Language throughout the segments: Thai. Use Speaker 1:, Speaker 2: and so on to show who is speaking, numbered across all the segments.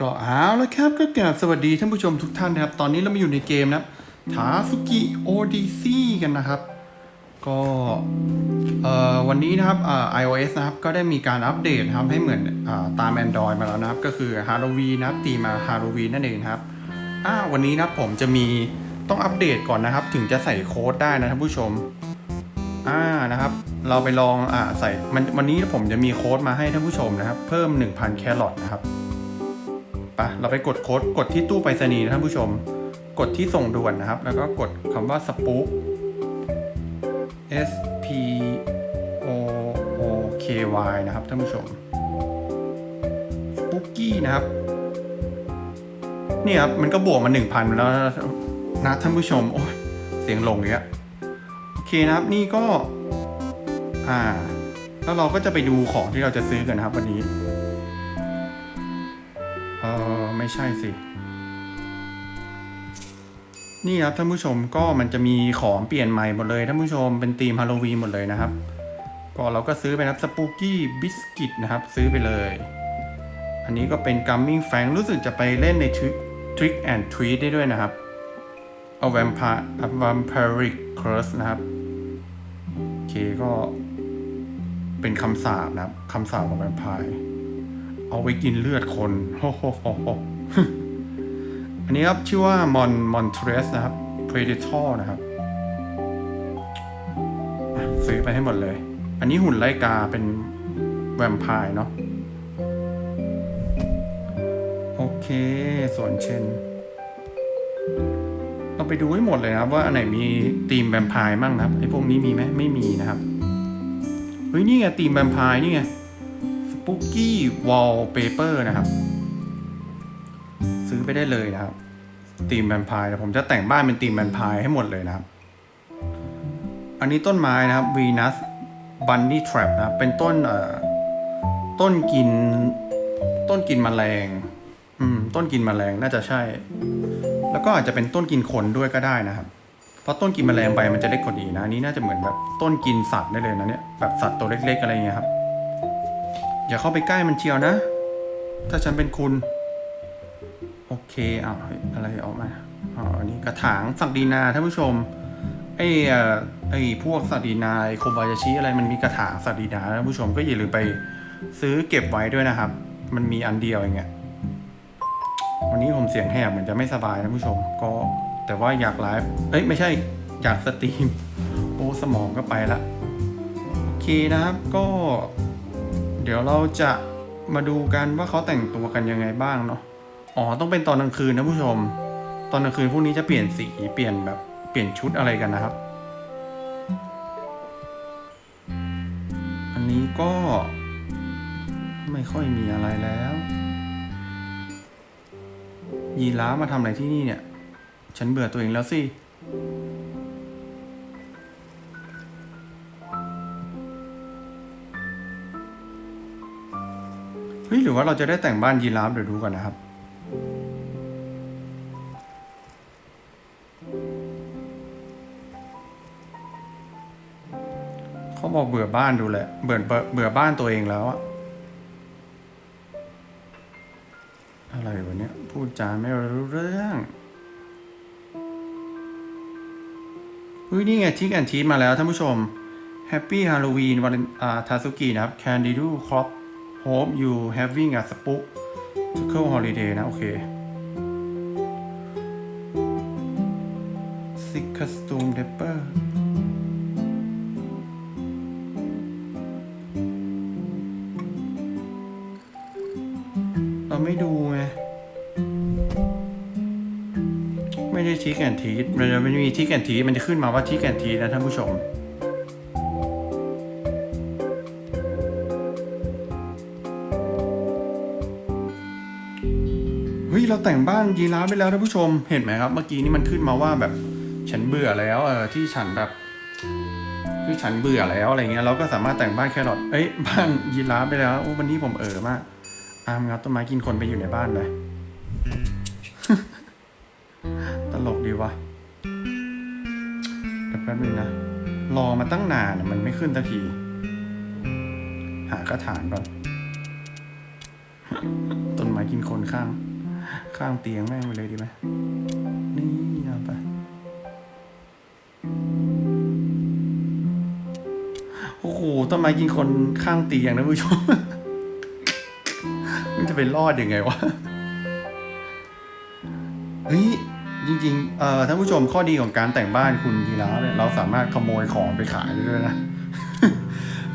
Speaker 1: ก็เอาล้วครับก็กราบสวัสดีท่านผู้ชมทุกท่านนะครับ ตอนนี้เรามาอยู่ในเกมนะครับทาสุกิโอดิซีกันนะครับ ก็เอ่อวันนี้นะครับอ่า iOS นะครับก็ได้มีการอัปเดตนะครับให้เหมือนอ่าตาม Android มาแล้วนะครับ ก็คือฮาโลวีนนะครับตีมาฮาโลวีนนั่นเองครับอ่าวันนี้นะครับผมจะมีต้องอัปเดตก่อนนะครับ ถึงจะใส่โค้ดได้นะท่านผู้ชมอ่านะครับ เราไปลองอ่าใส่มันวันนี้ผมจะมีโค้ดมาให้ท่านผู้ชมนะครับ เพิ่ม 1,000 แครอทนะครับ ไปเราไปกดโค้ดกดที่ตู้ไปรษณีย์นะท่านผู้ชม กดที่ส่งด่วนนะครับ แล้วก็กดคำว่าสปู S P O O K Y นะครับท่านผู้ชมสปูกี้นะครับนี่ครับมันก็บวกมา 1,000 แล้วนะท่านผู้ชม โอ้ยเสียงลงเนี้ยโอเคนะครับนี่ก็ อ่า แล้วเราก็จะไปดูของที่เราจะซื้อกันนะครับวันนี้ ใช่สิ นี่ครับท่านผู้ชมก็มันจะมีของเปลี่ยนใหม่หมดเลยท่านผู้ชมเป็นธีมฮาโลวีนหมดเลยนะครับ ก็เราก็ซื้อไปนะครับสปูกี้บิสกิตนะครับ ซื้อไปเลย อันนี้ก็เป็นกัมมิ่งแฟงรู้สึกจะไปเล่นในทริกแอนทรีได้ด้วยนะครับ เอาแวมพาแวมพาริกครสนะครับโอเคก็เป็นคำสาบนะครับคำสาบของแวมไพร์เอาไปกินเลือดคนโฮโฮโฮโฮ อันนี้ครับชื่อว่ามอนมอนเทรสนะครับ Predator นะครับซื้อไปให้หมดเลย อันนี้หุ่นไลกาเป็นแวมไพร์เนาะโอเคส่วนเช่น เราไปดูให้หมดเลยนะครับว่าอันไหนมีธีมแวมไพร์มั่งนะครับไอ้พวกนี้มีไหมไม่มีนะครับเฮ้ยนี่ไงธีมแวมไพร์นี่ไง Spooky Wallpaper นะครับ ซื้อไปได้เลยนะครับธีมแวมไพร์แต่ผมจะแต่งบ้านเป็นธีมแวมไพร์ให้หมดเลยนะครับ อันนี้ต้นไม้นะครับ Venus Bunny Trap นะครับเป็นต้นเอ่อต้นกิน ต้นกินแมลง อืม ต้นกินแมลงน่าจะใช่ แล้วก็อาจจะเป็นต้นกินคนด้วยก็ได้นะครับ เพราะต้นกินแมลงใบมันจะเล็กกว่านี้นะอันนี้น่าจะเหมือนแบบต้นกินสัตว์ได้เลยนะเนี่ยแบบสัตว์ตัวเล็ก ๆ อะไรเงี้ยครับ อย่าเข้าไปใกล้มันเชียวนะ ถ้าฉันเป็นคุณ โอเคอ้าวอะไรออกมาอ๋อนนี้กระถางสักดีนาท่านผู้ชมไอ้ไอ้พวกสักดีนาไอ้โคบายาชิอะไรมันมีกระถางสักดีนาท่านผู้ชมก็อย่าลืมไปซื้อเก็บไว้ด้วยนะครับ มันมีอันเดียวอย่างเงี้ยวันนี้ผมเสียงแหบเหมือนจะไม่สบายท่านผู้ชม ก็แต่ว่าอยากไลฟ์เอ้ยไม่ใช่อยากสตรีมโอ้สมองก็ไปละโอเคนะครับก็ เดี๋ยวเราจะมาดูกันว่าเขาแต่งตัวกันยังไงบ้างเนาะ อ๋อต้องเป็นตอนกลางคืนนะผู้ชม ตอนกลางคืนพวกนี้จะเปลี่ยนสีเปลี่ยนแบบเปลี่ยนชุดอะไรกันนะครับ อันนี้ก็ไม่ค่อยมีอะไรแล้ว ยีราฟมาทำอะไรที่นี่เนี่ย ฉันเบื่อตัวเองแล้วสิเฮ้ยหรือว่าเราจะได้แต่งบ้านยีราฟเดี๋ยวดูก่อนนะครับ เขาบอกเบื่อบ้านดูแหละเบื่อเบื่อเบื่อบ้านตัวเองแล้วอะอะไรวะเนี่ยพูดจาไม่รู้เรื่องเฮ้ยนี่ไงทิกแอนทีมาแล้วท่านผู้ชม Happy Halloween วันอ่าทาสุกินะครับ Candy Do Crop Hope you having a spook Circle Holiday นะ โอเค Sick Costume Dapper ราไม่ดูไง ไม่ได้ทิกแอนทีมันจะไม่มีทิกแอนทีมันจะขึ้นมาว่าทิกแอนทีนะท่านผู้ชม เฮ้ย เราแต่งบ้านยีราฟไปแล้วท่านผู้ชม เห็นไหมครับ เมื่อกี้นี่มันขึ้นมาว่าแบบ ฉันเบื่อแล้วเออที่ฉันแบบคือฉันเบื่อแล้วอะไรเงี้ยเราก็สามารถแต่งบ้านแครอทเอ้ยบ้านยีราฟไปแล้วโอ้วันนี้ผมเออมาก อามงับต้นไม้กินคนไปอยู่ในบ้านเลย ตลกดีวะเดี๋ยวแป๊บนึงนะ รอมาตั้งนานอะมันไม่ขึ้นสักที หากระถางก่อน ต้นไม้กินคนข้าง ข้างเตียงแม่งไปเลยดีไหม นี่เอาไปโอ้โหต้นไม้ยิงคนข้างเตียงนะผู้ชม มันจะไปรอดยังไงวะ เฮ้ย จริงๆ เอ่อท่านผู้ชมข้อดีของการแต่งบ้านคุณทีแล้วเนี่ยเราสามารถขโมยของไปขายได้ด้วยนะ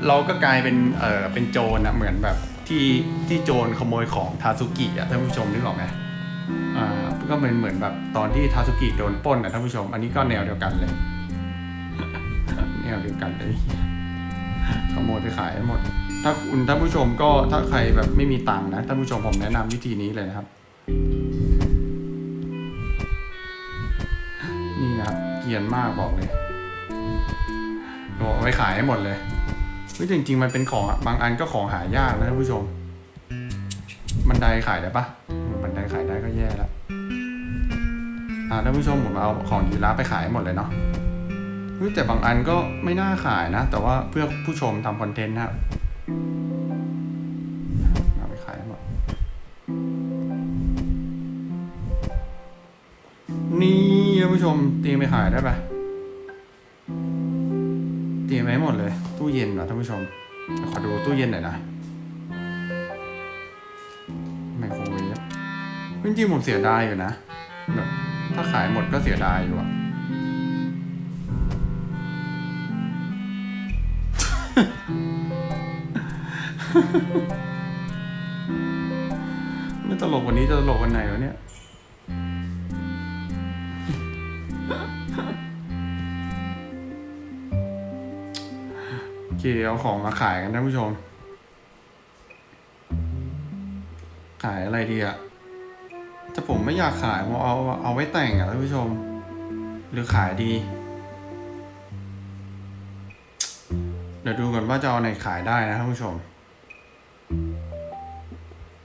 Speaker 1: เราก็กลายเป็น เอ่อ เป็นโจรนะเหมือนแบบที่ที่โจรขโมยของทาซุกิอะท่านผู้ชมนึกออกไหมอ่า ก็เป็นเหมือนแบบตอนที่ทาซุกิโดนปล้นอะท่านผู้ชม อันนี้ก็แนวเดียวกันเลย แนวเดียวกันเลยขโมยไปขายให้หมด ถ้าคุณท่านผู้ชมก็ถ้าใครแบบไม่มีตังค์นะท่านผู้ชมผมแนะนำวิธีนี้เลยนะครับ นี่นะครับเกียนมากบอกเลยบอกไปขายให้หมดเลยเฮ้ยจริง ๆ มันเป็นของบางอันก็ของหายากนะท่านผู้ชม บันไดขายได้ปะบันไดขายได้ก็แย่แล้วอ่าท่านผู้ชมผมเอาของยีราฟไปขายหมดเลยเนาะเฮ้ยแต่บางอันก็ไม่น่าขายนะ แต่ว่าเพื่อผู้ชมทำคอนเทนต์นะครับ เอาไปขายหมด นี่ท่านผู้ชมเตรียมไปขายได้ปะเตรียมไว้หมดเลย ตู้เย็นเหรอท่านผู้ชม ขอดูตู้เย็นหน่อยนะไมโครเวฟจริงๆผมเสียดายอยู่นะแบบถ้าขายหมดก็เสียดายอยู่อะ ไม่ตลกวันนี้จะตลกวันไหนวะเนี่ย โอเคเอาของมาขายกันท่านผู้ชม ขายอะไรดีอะแต่ผมไม่อยากขายผมเอาเอาไว้แต่งอะท่านผู้ชม หรือขายดี เดี๋ยวดูก่อนว่าจะเอาไหนขายได้นะท่านผู้ชม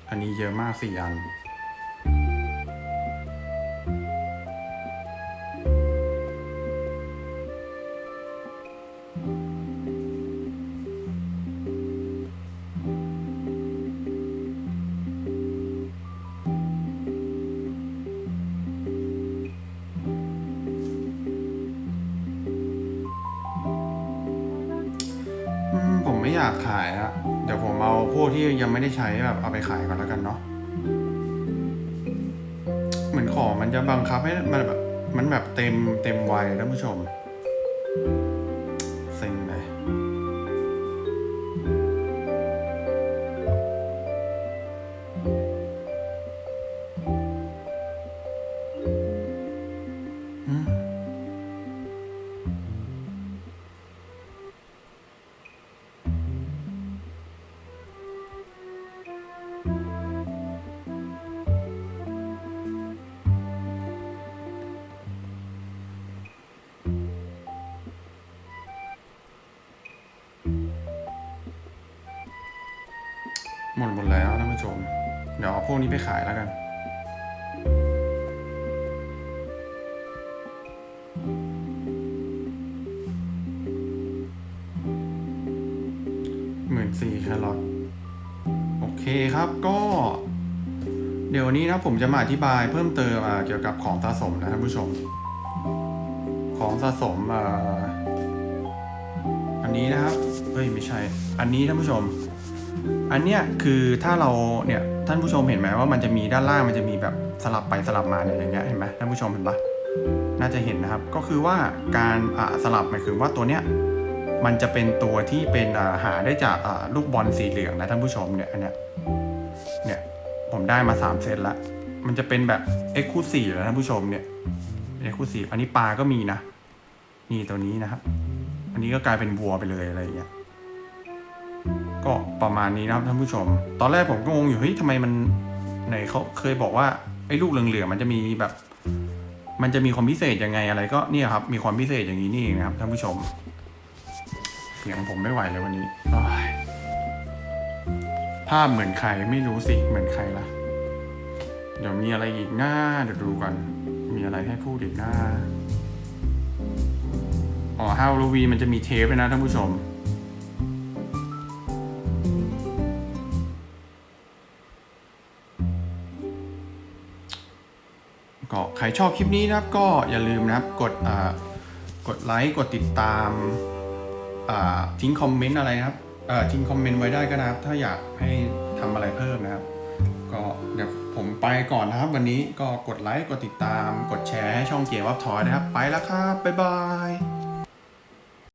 Speaker 1: อันนี้เยอะมากสี่อันอืมผมไม่อยากขายอะ เดี๋ยวผมเอาพวกที่ยังไม่ได้ใช้แบบเอาไปขายก่อนแล้วกันเนาะเหมือนของมันจะบังคับให้มันแบบมันแบบเต็มเต็มวัยท่านผู้ชม หมดหมดแล้วท่านผู้ชม เดี๋ยวเอาพวกนี้ไปขายแล้วกันหมื่นสี่แครอทโอเคครับก็ เดี๋ยววันนี้นะผมจะมาอธิบายเพิ่มเติมเกี่ยวกับของสะสมนะท่านผู้ชม ของสะสมอ่าอันนี้นะครับ เฮ้ยไม่ใช่ อันนี้ท่านผู้ชม อันเนี้ยคือถ้าเราเนี่ยท่านผู้ชมเห็นไหมว่ามันจะมีด้านล่างมันจะมีแบบสลับไปสลับมาเนี่ยอย่างเงี้ยเห็นไหมท่านผู้ชมเห็นปะน่าจะเห็นนะครับ ก็คือว่าการสลับหมายถึงว่าตัวเนี้ยมันจะเป็นตัวที่เป็นหาได้จากลูกบอลสีเหลืองนะท่านผู้ชมเนี่ยอันเนี้ยเนี่ยผมได้มา 3 เซตละมันจะเป็นแบบเอ็กซ์คลูซีฟนะท่านผู้ชมเนี่ยเอ็กซ์คลูซีอันนี้ปลาก็มีนะ นี่ตัวนี้นะครับ อันนี้ก็กลายเป็นวัวไปเลยอะไรอย่างเงี้ย ก็ประมาณนี้นะครับท่านผู้ชม ตอนแรกผมก็งงอยู่เฮ้ยทำไมมันไหนเขาเคยบอกว่าไอ้ลูกเหลืองๆมันจะมีแบบ มันจะมีความพิเศษยังไงอะไรก็เนี่ยครับ มีความพิเศษอย่างนี้นี่เองนะครับท่านผู้ชมเสียงผมไม่ไหวเลยวันนี้ภาพเหมือนใครไม่รู้สิเหมือนใครละเดี๋ยวมีอะไรอีกหน้าเดี๋ยวดูก่อนมีอะไรให้พูดอีกหน้าอ๋อฮาโลวีมันจะมีเทปด้วยนะท่านผู้ชม ใครชอบคลิปนี้นะครับก็อย่าลืมนะครับกดกดไลค์กดติดตามทิ้งคอมเมนต์อะไรนะครับทิ้งคอมเมนต์ไว้ได้ก็นะครับ ถ้าอยากให้ทำอะไรเพิ่มนะครับ ก็เดี๋ยวผมไปก่อนนะครับวันนี้ก็กดไลค์กดติดตาม กดแชร์ให้ช่องเกียร์วับทอยนะครับ ไปแล้วครับบ๊ายบาย